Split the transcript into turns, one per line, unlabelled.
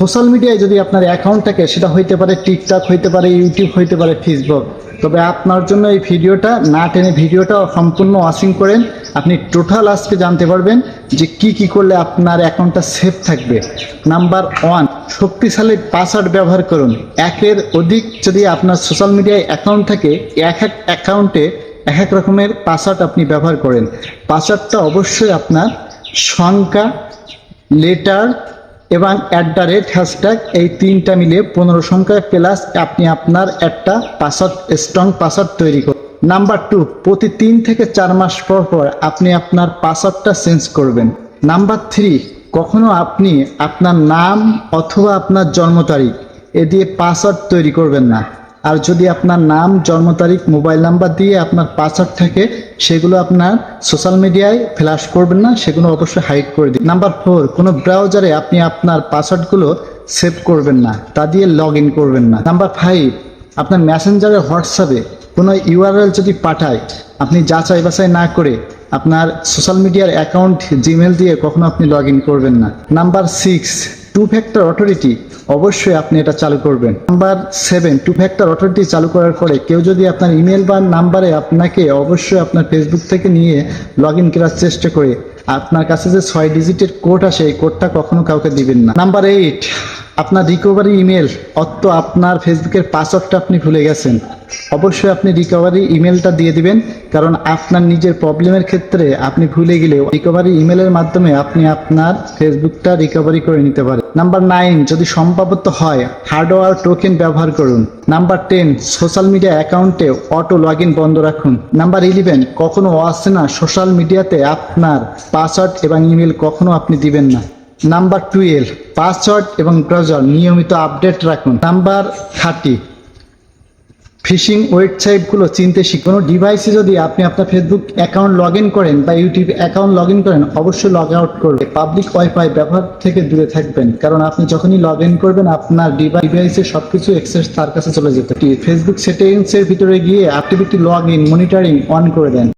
Social মিডিয়ায় যদি আপনার অ্যাকাউন্ট থাকে, সেটা হইতে পারে টিকটক হইতে পারে ইউটিউব হইতে পারে ফেসবুক তবে আপনার জন্য এই ভিডিওটা, না টেনে ভিডিওটা সম্পূর্ণ ওয়াচিং করেন। আপনি টোটাল আজকে জানতে পারবেন যে কি কি করলে আপনার অ্যাকাউন্টটা সেফ থাকবে। নাম্বার ওয়ান শক্তিশালী পাসওয়ার্ড ব্যবহার করুন। একের অধিক যদি আপনার সোশ্যাল মিডিয়ায় অ্যাকাউন্ট থাকে, এক এক অ্যাকাউন্টে এক এক রকমের পাসওয়ার্ড আপনি ব্যবহার করেন। পাসওয়ার্ডটা অবশ্যই আপনার সংখ্যা লেটার এবং অ্যাট দ্য রেট হ্যাশট্যাগ এই তিনটা মিলে পনেরো সংখ্যা প্লাস আপনি আপনার একটা পাসওয়ার্ড স্ট্রং পাসওয়ার্ড তৈরি করুন নাম্বার টু প্রতি তিন থেকে চার মাস পর পর আপনি আপনার পাসওয়ার্ডটা চেঞ্জ করবেন। নাম্বার থ্রি কখনো আপনি আপনার নাম অথবা আপনার জন্ম তারিখ এ দিয়ে পাসওয়ার্ড তৈরি করবেন না। আর যদি আপনার নাম, জন্ম তারিখ, মোবাইল নাম্বার দিয়ে আপনার পাসওয়ার্ড থাকে, সেগুলো আপনার সোশ্যাল মিডিয়ায় ফ্ল্যাশ করবেন না, সেগুলো অবশ্যই হাইড করে দিন। নাম্বার ফোর কোনো ব্রাউজারে আপনি আপনার পাসওয়ার্ডগুলো সেভ করবেন না, তা দিয়ে লগ ইন করবেন না। নাম্বার ফাইভ আপনার মেসেঞ্জারে হোয়াটসঅ্যাপে কোনো ইউআরএল যদি পাঠায়, আপনি যাচাই বাছাই না করে আপনার সোশ্যাল মিডিয়ার অ্যাকাউন্ট জিমেল দিয়ে কখনো আপনি লগ ইন করবেন না। Number six two factor authority অবশ্যই আপনি এটা চালু করবেন। Number seven two factor authority চালু করার পরে কেউ যদি আপনার ইমেল বা নাম্বারে আপনাকে অবশ্যই আপনার ফেসবুক থেকে নিয়ে লগ ইন করার চেষ্টা করে, আপনার কাছে যে ছয় ডিজিটের কোড আসে, এই কোডটা কখনো কাউকে দিবেন না। নাম্বার এইট আপনার রিকভারি ইমেল অত আপনার ফেসবুকের পাসওয়ার্ডটা আপনি ভুলে গেছেন। অবশ্যই আপনি রিকভারি ইমেলটা দিয়ে দিবেন, কারণ আপনার নিজের প্রবলেমের ক্ষেত্রে আপনি ভুলে গেলেও রিকভারি ইমেলের মাধ্যমে আপনি আপনার ফেসবুকটা রিকভারি করে নিতে পারেন। নাম্বার নাইন যদি সম্ভবত হয় হার্ডওয়্যার টোকেন ব্যবহার করুন। নাম্বার টেন সোশ্যাল মিডিয়া অ্যাকাউন্টে অটো লগ বন্ধ রাখুন। নাম্বার ইলেভেন কখনো অচেনা সোশ্যাল মিডিয়াতে আপনার পাসওয়ার্ড এবং ইমেল কখনো আপনি দিবেন না। নাম্বার টুয়েলভ পাসওয়ার্ড এবং ব্রাউজার নিয়মিত আপডেট রাখুন। Number thirty. ফিশিং ওয়েবসাইটগুলো চিনতে শিখুন। কোনো ডিভাইসে যদি আপনি আপনার ফেসবুক অ্যাকাউন্ট লগ ইন করেন বা ইউটিউব অ্যাকাউন্ট লগ ইন করেন, অবশ্যই লগ আউট করবে। পাবলিক ওয়াইফাই ব্যবহার থেকে দূরে থাকবেন, কারণ আপনি যখনই লগ ইন করবেন, আপনার ডিভাইসে সব কিছু এক্সেস তার কাছে চলে যেতে ফেসবুক সেটিংসের ভিতরে গিয়ে activity log in, monitoring on করে দেন।